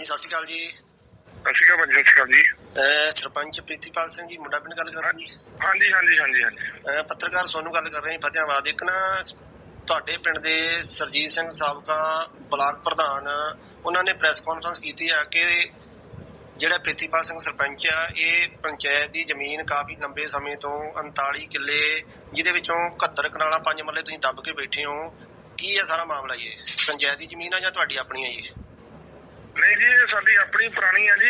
ਹਾਂਜੀ ਸਤਿ ਸ਼੍ਰੀ ਅਕਾਲ ਜੀ। ਸਤਿ ਸ਼੍ਰੀ ਅਕਾਲ ਭਾਜੀ ਸਤਿ ਸ਼੍ਰੀ ਅਕਾਲ ਜੀ। ਅਹ ਸਰਪੰਚ ਪ੍ਰੀਤੀਪਾਲ ਸਿੰਘ ਜੀ ਮੁੰਡਾ ਪਿੰਡ ਗੱਲ ਕਰ ਰਹੇ ਜੀ? ਹਾਂਜੀ ਹਾਂਜੀ ਹਾਂਜੀ ਹਾਂਜੀ। ਅਹ ਪੱਤਰਕਾਰ ਸੋਨੂੰ ਗੱਲ ਕਰ ਰਹੇ ਜੀ ਫਤਿਆਬਾਦ। ਇੱਕ ਨਾ ਤੁਹਾਡੇ ਪਿੰਡ ਦੇ ਸਰਜੀਤ ਸਿੰਘ ਸਾਬਕਾ ਬਲਾਕ ਪ੍ਰਧਾਨ ਉਹਨਾਂ ਨੇ ਪ੍ਰੈਸ ਕਾਨਫਰੰਸ ਕੀਤੀ ਆ ਕਿ ਜਿਹੜਾ ਪ੍ਰੀਤੀਪਾਲ ਸਿੰਘ ਸਰਪੰਚ ਆ ਇਹ ਪੰਚਾਇਤ ਦੀ ਜ਼ਮੀਨ ਕਾਫੀ ਲੰਬੇ ਸਮੇਂ ਤੋਂ 39 ਕਿੱਲੇ ਜਿਹਦੇ ਵਿੱਚੋਂ 71 ਕਨਾਲਾਂ ਪੰਜ ਮਰਲੇ ਤੁਸੀਂ ਦੱਬ ਕੇ ਬੈਠੇ ਹੋ। ਕੀ ਹੈ ਸਾਰਾ ਮਾਮਲਾ ਇਹ? ਪੰਚਾਇਤ ਦੀ ਜ਼ਮੀਨ ਆ ਜਾਂ ਤੁਹਾਡੀ ਆਪਣੀ ਹੈ ਜੀ? ਨਹੀਂ ਜੀ ਇਹ ਸਾਡੀ ਆਪਣੀ ਪੁਰਾਣੀ ਆ ਜੀ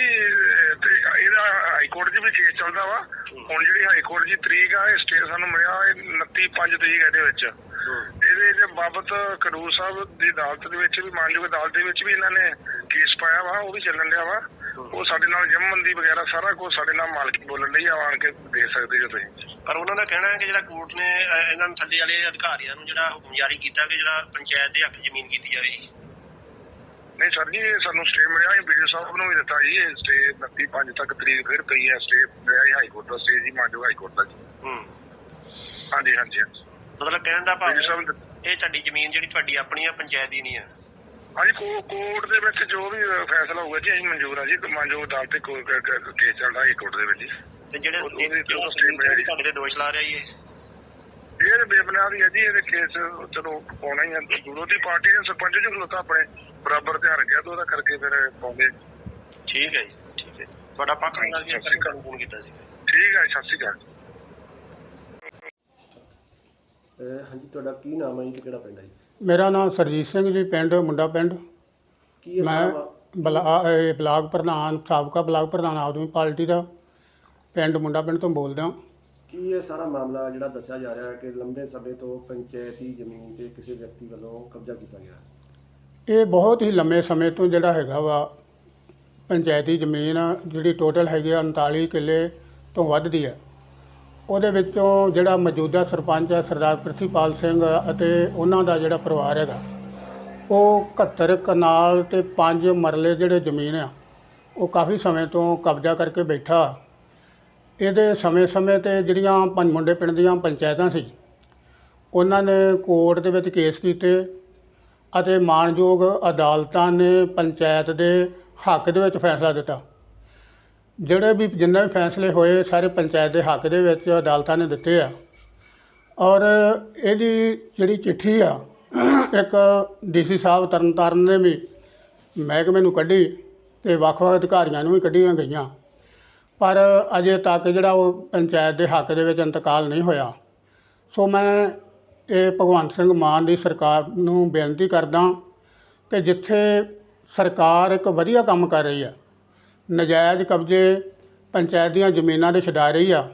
ਤੇ ਇਹਦਾ ਹਾਈ ਕੋਰਟ 'ਚ ਵੀ ਕੇਸ ਚੱਲਦਾ ਵਾ। ਹੁਣ ਜਿਹੜੀ ਹਾਈ ਕੋਰਟ ਦੀ ਤਰੀਕ ਆ ਇਹ ਸਟੇ ਸਾਨੂੰ ਮਿਲਿਆ ਇਹ 29 5 ਤਰੀਕ ਇਹਦੇ ਵਿੱਚ। ਇਹਦੇ ਜੇ ਬਾਬਤ ਕਰੂਰ ਸਾਹਿਬ ਦੀ ਅਦਾਲਤ ਦੇ ਵਿੱਚ ਵੀ ਮਾਨਯੋਗ ਅਦਾਲਤ ਦੇ ਵਿੱਚ ਵੀ ਇਹਨਾਂ ਨੇ ਕੇਸ ਪਾਇਆ ਵਾ ਉਹ ਵੀ ਚੱਲਣ ਡਿਆ ਵਾ। ਉਹ ਸਾਡੇ ਨਾਲ ਜਮਬੰਦੀ ਵਗੈਰਾ ਸਾਰਾ ਕੁਝ ਸਾਡੇ ਨਾਲ ਮਾਲਕੀ ਬੋਲਣ ਲਈ ਆਣ ਕੇ ਦੇ ਸਕਦੇ ਜੋ ਤੁਸੀਂ। ਪਰ ਉਹਨਾਂ ਦਾ ਕਹਿਣਾ ਹੈ ਕਿ ਜਿਹੜਾ ਕੋਰਟ ਨੇ ਇਹਨਾਂ ਨੂੰ ਥੱਲੇ ਵਾਲੇ ਅਧਿਕਾਰੀਆਂ ਨੂੰ ਜਿਹੜਾ ਹੁਕਮ ਜਾਰੀ ਕੀਤਾ ਕਿ ਜਿਹੜਾ ਪੰਚਾਇਤ ਦੇ ਹੱਕ ਜ਼ਮੀਨ ਕੀਤੀ ਜਾਵੇ ਨਹੀਂ ਸਰ ਜੀ ਇਹ ਸਾਨੂੰ ਸਟੇ ਮਿਲਿਆ ਇਹ ਵੀਡੀਓ ਸਾਹਿਬ ਨੂੰ ਵੀ ਦਿੱਤਾ ਜੀ ਇਹ ਸਟੇ 29 5 ਤੱਕ ਤਰੀਕ ਫਿਰ ਪਈ ਹੈ ਸਟੇ ਮਿਲਿਆ ਜੀ ਹਾਈ ਕੋਰਟ ਦਾ ਸਟੇ ਜੀ ਮਾਨਯੋਗ ਹਾਈ ਕੋਰਟ ਦਾ ਜੀ। ਹੂੰ। ਹਾਂਜੀ ਹਾਂਜੀ ਹਾਂਜੀ। ਮਤਲਬ ਕਹਿਣ ਦਾ ਭਾਵ ਵੀਡੀਓ ਸਾਹਿਬ ਨੇ ਦਿੱਤਾ- ਇਹ ਤੁਹਾਡੀ ਜ਼ਮੀਨ ਜਿਹੜੀ ਤੁਹਾਡੀ ਆਪਣੀ ਆ ਪੰਚਾਇਤ ਦੀ ਨਹੀਂ ਆ? ਹਾਂਜੀ ਕੋ- ਕੋਰਟ ਦੇ ਵਿੱਚ ਜੋ ਵੀ ਫੈਸਲਾ ਹੋਊਗਾ ਜੀ ਅਸੀਂ ਮਨਜ਼ੂਰ ਆ ਜੀ ਮਾਨਯੋਗ ਅਦਾਲਤ ਕ- ਕੇਸ ਚੱਲਦਾ ਹੈ ਕੋਰਟ ਦੇ ਵਿੱਚ ਜੀ। ਤੇ ਜਿਹੜੇ ਉਹ- ਉਹਦੇ ਤੇ ਜਿਹੜਾ ਉਹ ਸਟੇ ਮਿਲਿਆ ਜੀ। ਤੁਹਾਡੇ ਤੇ ਦੋਸ਼ ਲਾ ਰਿਹਾ ਜੀ ਇਹ? ਇਹ ਤਾਂ ਬੇਬੁਨਿਆਦ ਹੀ ਹੈ ਜੀ ਇਹਦੇ ਕੇਸ ਚਲੋ ਪਾਉਣਾ ਹੀ ਹੈ ਵਿਰੋਧੀ ਪਾਰਟੀ ਦੇ ਸਰਪੰਚ ਜੀ ਖਲੋਤਾ ਆਪਣੇ ਬਰਾਬਰ ਧਿਆਨ ਰੱਖਿਆ ਤੇ ਉਹਦਾ ਕਰਕੇ ਫਿਰ ਪਾਉਂਦੇ। ਠੀਕ ਹੈ ਜੀ ਠੀਕ ਹੈ। ਤੁਹਾਡਾ ਪੱਖ ਨਾਲ ਕੀਤਾ ਸੀ। ਠੀਕ ਹੈ ਜੀ, ਸਤਿ ਸ਼੍ਰੀ ਅਕਾਲ। ਹਾਂਜੀ ਤੁਹਾਡਾ ਕੀ ਨਾਮ ਹੈ ਜੀ ਤੇ ਕਿਹੜਾ ਪਿੰਡ ਹੈ ਜੀ? ਮੇਰਾ ਨਾਮ ਸਰਜੀਤ ਸਿੰਘ ਜੀ ਪਿੰਡ ਮੁੰਡਾ ਪਿੰਡ। ਕੀ ਮੈਂ ਬਲਾ ਇਹ ਬਲਾਕ ਪ੍ਰਧਾਨ ਸਾਬਕਾ ਬਲਾਕ ਪ੍ਰਧਾਨ ਆਦਮੀ ਪਾਰਟੀ ਦਾ ਪਿੰਡ ਮੁੰਡਾ ਪਿੰਡ ਤੋਂ ਬੋਲਦਾ। ਕੀ ਇਹ ਸਾਰਾ ਮਾਮਲਾ ਜਿਹੜਾ ਦੱਸਿਆ ਜਾ ਰਿਹਾ ਹੈ ਕਿ ਲੰਬੇ ਸਮੇਂ ਤੋਂ ਪੰਚਾਇਤੀ ਜ਼ਮੀਨ ਤੇ ਕਿਸੇ ਵਿਅਕਤੀ ਵੱਲੋਂ ਕਬਜ਼ਾ ਕੀਤਾ ਗਿਆ ਹੈ? ਇਹ ਬਹੁਤ ਹੀ ਲੰਮੇ ਸਮੇਂ ਤੋਂ ਜਿਹੜਾ ਹੈਗਾ ਵਾ, ਪੰਚਾਇਤੀ ਜ਼ਮੀਨ ਜਿਹੜੀ ਟੋਟਲ ਹੈਗੀ ਆ 39 ਕਿੱਲੇ ਤੋਂ ਵੱਧ ਦੀ ਹੈ। ਉਹਦੇ ਵਿੱਚੋਂ ਜਿਹੜਾ ਮੌਜੂਦਾ ਸਰਪੰਚ ਹੈ ਸਰਦਾਰ ਪ੍ਰਿਥੀਪਾਲ ਸਿੰਘ ਅਤੇ ਉਹਨਾਂ ਦਾ ਜਿਹੜਾ ਪਰਿਵਾਰ ਹੈਗਾ, ਉਹ 71 ਕਨਾਲ ਤੇ 5 ਮਰਲੇ ਜਿਹੜੇ ਜ਼ਮੀਨ ਆ, ਉਹ ਕਾਫੀ ਸਮੇਂ ਤੋਂ ਕਬਜ਼ਾ ਕਰਕੇ ਬੈਠਾ। ਇਹਦੇ ਸਮੇਂ-ਸਮੇਂ ਤੇ ਜਿਹੜੀਆਂ ਪੰਜ ਮੁੰਡੇ ਪਿੰਡ ਦੀਆਂ ਪੰਚਾਇਤਾਂ ਸੀ, ਉਹਨਾਂ ਨੇ ਕੋਰਟ ਦੇ ਵਿੱਚ ਕੇਸ ਕੀਤੇ ਅਤੇ ਮਾਣਯੋਗ ਅਦਾਲਤਾਂ ਨੇ ਪੰਚਾਇਤ ਦੇ ਹੱਕ ਦੇ ਵਿੱਚ ਫੈਸਲਾ ਦਿੱਤਾ। ਜਿਹੜੇ ਵੀ ਜਿੰਨੇ ਵੀ ਫੈਸਲੇ ਹੋਏ, ਸਾਰੇ ਪੰਚਾਇਤ ਦੇ ਹੱਕ ਦੇ ਵਿੱਚ ਅਦਾਲਤਾਂ ਨੇ ਦਿੱਤੇ ਆ। ਔਰ ਇਹਦੀ ਜਿਹੜੀ ਚਿੱਠੀ ਆ, ਇੱਕ ਡੀਸੀ ਸਾਹਿਬ ਤਰਨਤਾਰਨ ਨੇ ਵੀ ਮਹਿਕਮੇ ਨੂੰ ਕੱਢੀ ਤੇ ਵੱਖ-ਵੱਖ ਅਧਿਕਾਰੀਆਂ ਨੂੰ ਵੀ ਕੱਢੀਆਂ ਗਈਆਂ। ਪਰ ਅਜੇ ਤੱਕ ਜਿਹੜਾ ਉਹ ਪੰਚਾਇਤ ਦੇ ਹੱਕ ਦੇ ਵਿੱਚ ਇੰਤਕਾਲ ਨਹੀਂ ਹੋਇਆ। ਸੋ ਮੈਂ ਇਹ ਭਗਵੰਤ ਸਿੰਘ ਮਾਨ ਦੀ ਸਰਕਾਰ ਨੂੰ ਬੇਨਤੀ ਕਰਦਾ ਕਿ ਜਿੱਥੇ ਸਰਕਾਰ ਇੱਕ ਵਧੀਆ ਕੰਮ ਕਰ ਰਹੀ ਆ ਨਜਾਇਜ਼ ਕਬਜ਼ੇ ਪੰਚਾਇਤ ਦੀਆਂ ਜ਼ਮੀਨਾਂ ਦੇ ਛਡਾ ਰਹੀ ਆ,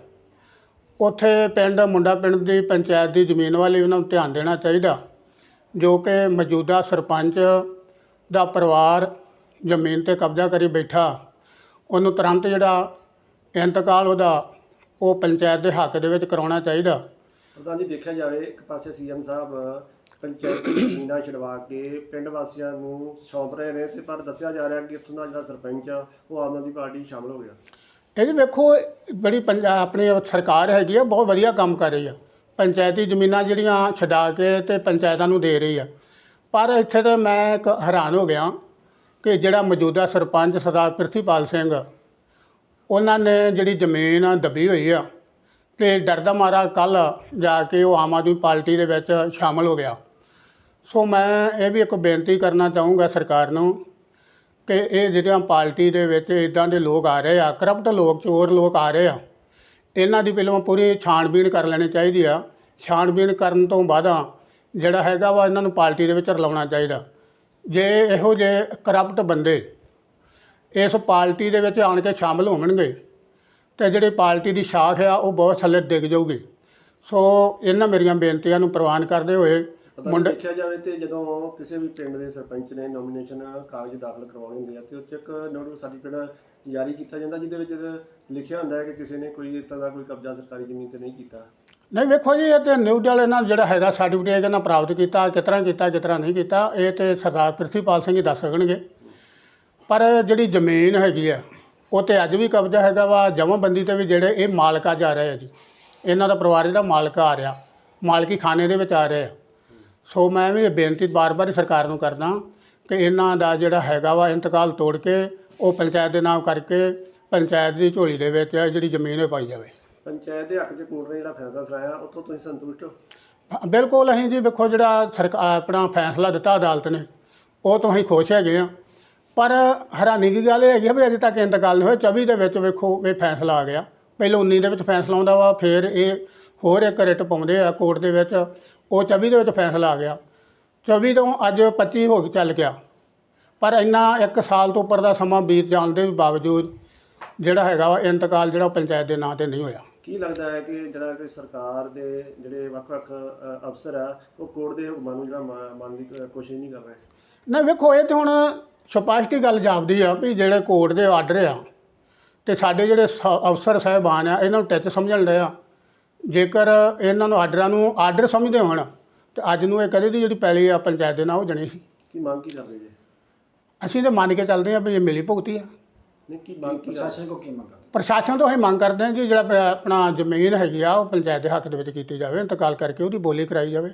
ਉੱਥੇ ਪਿੰਡ, ਮੁੰਡਾ ਪਿੰਡ ਦੀ ਪੰਚਾਇਤ ਦੀ ਜ਼ਮੀਨ ਵਾਲੀ ਉਹਨਾਂ ਨੂੰ ਧਿਆਨ ਦੇਣਾ ਚਾਹੀਦਾ, ਜੋ ਕਿ ਮੌਜੂਦਾ ਸਰਪੰਚ ਦਾ ਪਰਿਵਾਰ ਜ਼ਮੀਨ ਤੇ ਕਬਜ਼ਾ ਕਰੀ ਬੈਠਾ, ਉਹਨੂੰ ਤੁਰੰਤ ਜਿਹੜਾ ਇੰਤਕਾਲ ਉਹਦਾ ਉਹ ਪੰਚਾਇਤ ਦੇ ਹੱਕ ਦੇ ਵਿੱਚ ਕਰਾਉਣਾ ਚਾਹੀਦਾ। ਪ੍ਰਧਾਨ ਜੀ ਦੇਖਿਆ ਜਾਵੇ ਇੱਕ ਪਾਸੇ ਸੀਐਮ ਸਾਹਿਬ ਪੰਚਾਇਤੀ ਜ਼ਮੀਨਾਂ ਛਡਵਾ ਕੇ ਪਿੰਡ ਵਾਸੀਆਂ ਨੂੰ ਸੌਂਪ ਰਹੇ ਨੇ ਤੇ ਪਰ ਦੱਸਿਆ ਜਾ ਰਿਹਾ ਕਿ ਇੱਥੋਂ ਦਾ ਜਿਹੜਾ ਸਰਪੰਚ ਆ ਉਹ ਆਮ ਆਦਮੀ ਪਾਰਟੀ ਸ਼ਾਮਲ ਹੋ ਗਿਆ। ਇਹ ਜੀ ਵੇਖੋ ਬੜੀ ਪੰਜਾਬ ਆਪਣੀ ਸਰਕਾਰ ਹੈਗੀ ਆ ਬਹੁਤ ਵਧੀਆ ਕੰਮ ਕਰ ਰਹੀ ਆ। ਪੰਚਾਇਤੀ ਜ਼ਮੀਨਾਂ ਜਿਹੜੀਆਂ ਛਡਾ ਕੇ ਤੇ ਪੰਚਾਇਤਾਂ ਨੂੰ ਦੇ ਰਹੀ ਆ। ਪਰ ਇੱਥੇ ਤੇ ਮੈਂ ਇੱਕ ਹੈਰਾਨ ਹੋ ਗਿਆ ਕਿ ਜਿਹੜਾ ਮੌਜੂਦਾ ਸਰਪੰਚ ਸਰਦਾਰ ਪ੍ਰਿਥੀਪਾਲ ਸਿੰਘ ਉਹਨਾਂ ਨੇ ਜਿਹੜੀ ਜ਼ਮੀਨ ਆ ਦੱਬੀ ਹੋਈ ਆ ਤੇ ਡਰਦਾ ਮਾਰਾ ਕੱਲ ਜਾ ਕੇ ਉਹ ਆਮ ਆਦਮੀ ਪਾਰਟੀ ਦੇ ਵਿੱਚ ਸ਼ਾਮਲ ਹੋ ਗਿਆ। ਸੋ ਮੈਂ ਇਹ ਵੀ ਇੱਕ ਬੇਨਤੀ ਕਰਨਾ ਚਾਹੂੰਗਾ ਸਰਕਾਰ ਨੂੰ ਕਿ ਇਹ ਜਿਹੜੀਆਂ ਪਾਰਟੀ ਦੇ ਵਿੱਚ ਇਦਾਂ ਦੇ ਲੋਕ ਆ ਰਹੇ ਆ, ਕਰਪਟ ਲੋਕ, ਚੋਰ ਲੋਕ ਆ ਰਹੇ ਆ, ਇਹਨਾਂ ਦੀ ਪਹਿਲਾਂ ਪੂਰੀ ਛਾਣਬੀਣ ਕਰ ਲੈਣੀ ਚਾਹੀਦੀ ਆ। ਛਾਣਬੀਣ ਕਰਨ ਤੋਂ ਬਾਅਦ ਜਿਹੜਾ ਹੈਗਾ ਵਾ ਇਹਨਾਂ ਨੂੰ ਪਾਰਟੀ ਦੇ ਵਿੱਚ ਰਲਾਉਣਾ ਚਾਹੀਦਾ। ਜੇ ਇਹੋ ਜਿਹੇ ਕਰਪਟ ਬੰਦੇ ਇਸ ਪਾਰਟੀ ਦੇ ਵਿੱਚ ਆਣ ਕੇ ਸ਼ਾਮਲ ਹੋਣਗੇ ਤੇ ਜਿਹੜੀ ਪਾਰਟੀ ਦੀ ਸ਼ਾਖ ਆ ਉਹ ਬਹੁਤ ਥੱਲੇ ਡਿੱਗ ਜਾਊਗੀ। ਸੋ ਇਹਨਾਂ ਮੇਰੀਆਂ ਬੇਨਤੀਆਂ ਨੂੰ ਪ੍ਰਵਾਨ ਕਰਦੇ ਹੋਏ ਮੁੰਡੇ ਦੇਖਿਆ ਜਾਵੇ ਤੇ ਜਦੋਂ ਕਿਸੇ ਵੀ ਪਿੰਡ ਦੇ ਸਰਪੰਚ ਨੇ ਨੋਮੀਨੇਸ਼ਨ ਕਾਗਜ਼ ਦਾਖਲ ਕਰਵਾਉਣੇ ਹੁੰਦੇ ਆ ਤੇ ਉੱਥੇ ਇੱਕ ਨੋਟਿਸ ਸਰਟੀਫਿਕੇਟ ਜਾਰੀ ਕੀਤਾ ਜਾਂਦਾ ਜਿਹਦੇ ਵਿੱਚ ਲਿਖਿਆ ਹੁੰਦਾ ਹੈ ਕਿ ਕਿਸੇ ਨੇ ਕੋਈ ਤਰ੍ਹਾਂ ਦਾ ਕੋਈ ਕਬਜ਼ਾ ਸਰਕਾਰੀ ਜ਼ਮੀਨ ਤੇ ਨਹੀਂ ਕੀਤਾ। ਨਹੀਂ ਵੇਖੋ ਜੀ ਇਹ ਤੇ ਨਿਊਜ਼ ਵਾਲੇ ਨਾਲ ਜਿਹੜਾ ਹੈਗਾ ਸਰਟੀਫਿਕੇਟ ਇਹਨਾਂ ਪ੍ਰਾਪਤ ਕੀਤਾ ਕਿਸ ਤਰ੍ਹਾਂ ਕੀਤਾ ਕਿਸ ਤਰ੍ਹਾਂ ਨਹੀਂ ਕੀਤਾ ਇਹ ਤੇ ਸਰਦਾਰ ਪ੍ਰਿਥੀਪਾਲ ਸਿੰਘ ਹੀ ਦੱਸ ਸਕਣਗੇ। ਪਰ ਜਿਹੜੀ ਜ਼ਮੀਨ ਹੈਗੀ ਆ ਉਹ ਤੇ ਅੱਜ ਵੀ ਕਬਜ਼ਾ ਹੈਗਾ ਵਾ ਜਮ੍ਹਾਂਬੰਦੀ ਤੇ ਵੀ ਜਿਹੜੇ ਇਹ ਮਾਲਕਾ ਜਾ ਰਹੇ ਆ ਜੀ। ਇਹਨਾਂ ਦਾ ਪਰਿਵਾਰ ਜਿਹੜਾ ਮਾਲਕ ਆ ਰਿਹਾ ਮਾਲਕੀ ਖਾਨੇ ਦੇ ਵਿੱਚ ਆ ਰਿਹਾ ਸੋ ਮੈਂ ਵੀ ਇਹ ਬੇਨਤੀ ਬਾਰ-ਬਾਰ ਸਰਕਾਰ ਨੂੰ ਕਰਦਾ ਕਿ ਇਹਨਾਂ ਦਾ ਜਿਹੜਾ ਹੈਗਾ ਵਾ ਇੰਤਕਾਲ ਤੋੜ ਕੇ ਉਹ ਪੰਚਾਇਤ ਦੇ ਨਾਮ ਕਰਕੇ ਪੰਚਾਇਤ ਦੀ ਝੋਲੀ ਦੇ ਵਿੱਚ ਜਿਹੜੀ ਜ਼ਮੀਨ ਇਹ ਪਾਈ ਜਾਵੇ। ਪੰਚਾਇਤ ਦੇ ਹੱਕ 'ਚ ਕੋਰਟ ਨੇ ਜਿਹੜਾ ਫੈਸਲਾ ਸੁਣਾਇਆ ਉੱਥੋਂ ਤੁਸੀਂ ਸੰਤੁਸ਼ਟ ਹੋ? ਹਾਂ, ਬਿਲਕੁਲ ਅਸੀਂ ਜੀ ਵੇਖੋ ਜਿਹੜਾ ਸਰਕਾਰ ਆਪਣਾ ਫੈਸਲਾ ਦਿੱਤਾ ਅਦਾਲਤ ਨੇ ਉਹ ਤੋਂ ਅਸੀਂ ਖੁਸ਼ ਹੈਗੇ ਆ। ਪਰ ਹੈਰਾਨੀ ਦੀ ਗੱਲ ਇਹ ਹੈਗੀ ਆ ਵੀ ਅਜੇ ਤੱਕ ਇੰਤਕਾਲ ਨਹੀਂ ਹੋਇਆ। 24 ਦੇ ਵਿੱਚ ਵੇਖੋ ਇਹ ਫੈਸਲਾ ਆ ਗਿਆ। ਪਹਿਲਾਂ 19 ਦੇ ਵਿੱਚ ਫੈਸਲਾ ਆਉਂਦਾ ਵਾ ਫਿਰ ਇਹ ਹੋਰ ਇੱਕ ਰਿਟ ਪਾਉਂਦੇ ਆ ਕੋਰਟ ਦੇ ਵਿੱਚ। ਉਹ 24 ਦੇ ਵਿੱਚ ਫੈਸਲਾ ਆ ਗਿਆ। 24 ਤੋਂ ਅੱਜ 25 ਹੋ ਕੇ ਚੱਲ ਗਿਆ। ਪਰ ਇੰਨਾ ਇੱਕ ਸਾਲ ਤੋਂ ਉੱਪਰ ਦਾ ਸਮਾਂ ਬੀਤ ਜਾਣ ਦੇ ਬਾਵਜੂਦ ਜਿਹੜਾ ਹੈਗਾ ਵਾ ਇੰਤਕਾਲ ਜਿਹੜਾ ਪੰਚਾਇਤ ਦੇ ਨਾਂ ਤੇ ਨਹੀਂ ਹੋਇਆ। ਕੀ ਲੱਗਦਾ ਹੈ ਕਿ ਜਿਹੜਾ ਕਿ ਸਰਕਾਰ ਦੇ ਜਿਹੜੇ ਵੱਖ-ਵੱਖ ਅਫਸਰ ਆ ਉਹ ਕੋਰਟ ਦੇ ਹੁਕਮਾਂ ਨੂੰ ਜਿਹੜਾ ਮੰਨਣ ਦੀ ਕੋਸ਼ਿਸ਼ ਨਹੀਂ ਕਰ ਰਹੇ? ਨਾ ਵੇਖੋ ਇਹ ਤੇ ਹੁਣ ਸਪਸ਼ਟੀ ਗੱਲ ਜਾਪਦੀ ਆ ਵੀ ਜਿਹੜੇ ਕੋਰਟ ਦੇ ਆਰਡਰ ਆ ਤੇ ਸਾਡੇ ਜਿਹੜੇ ਸ- ਅਫਸਰ ਸਾਹਿਬਾਨ ਆ ਇਹਨਾਂ ਨੂੰ ਟੱਚ ਸਮਝਣ ਲਏ ਆ। ਜੇਕਰ ਇਹਨਾਂ ਨੂੰ ਆਰਡਰਾਂ ਨੂੰ ਆਰਡਰ ਸਮਝਦੇ ਹੋਣ ਤੇ ਅੱਜ ਨੂੰ ਇਹ ਕਦੇ ਦੀ ਜਿਹੜੀ ਪੈਲੀ ਆ ਪੰਚਾਇਤ ਦੇ ਨਾਲ ਉਹ ਜਣੀ ਸੀ। ਕੀ ਮੰਗ ਕੀ ਕਰਦੇ ਜੇ? ਅਸੀਂ ਤੇ ਮੰਨ ਕੇ ਚੱਲਦੇ ਆ ਵੀ ਇਹ ਮਿਲੀ ਭੁਗਤੀ ਆ। ਨਹੀਂ ਕੀ ਮੰਗ ਕੀ ਪ੍ਰਸ਼ਾਸਨ ਕੋ ਪ੍ਰਸ਼ਾਸਨ ਤੋਂ ਅਸੀਂ ਮੰਗ ਕਰਦੇ ਹਾਂ ਕਿ ਜਿਹੜਾ ਪ- ਆਪਣਾ ਜ਼ਮੀਨ ਹੈਗੀ ਆ ਉਹ ਪੰਚਾਇਤ ਦੇ ਹੱਕ ਦੇ ਵਿੱਚ ਕੀਤੀ ਜਾਵੇ ਇੰਤਕਾਲ ਕਰਕੇ ਉਹਦੀ ਬੋਲੀ ਕਰਾਈ ਜਾਵੇ।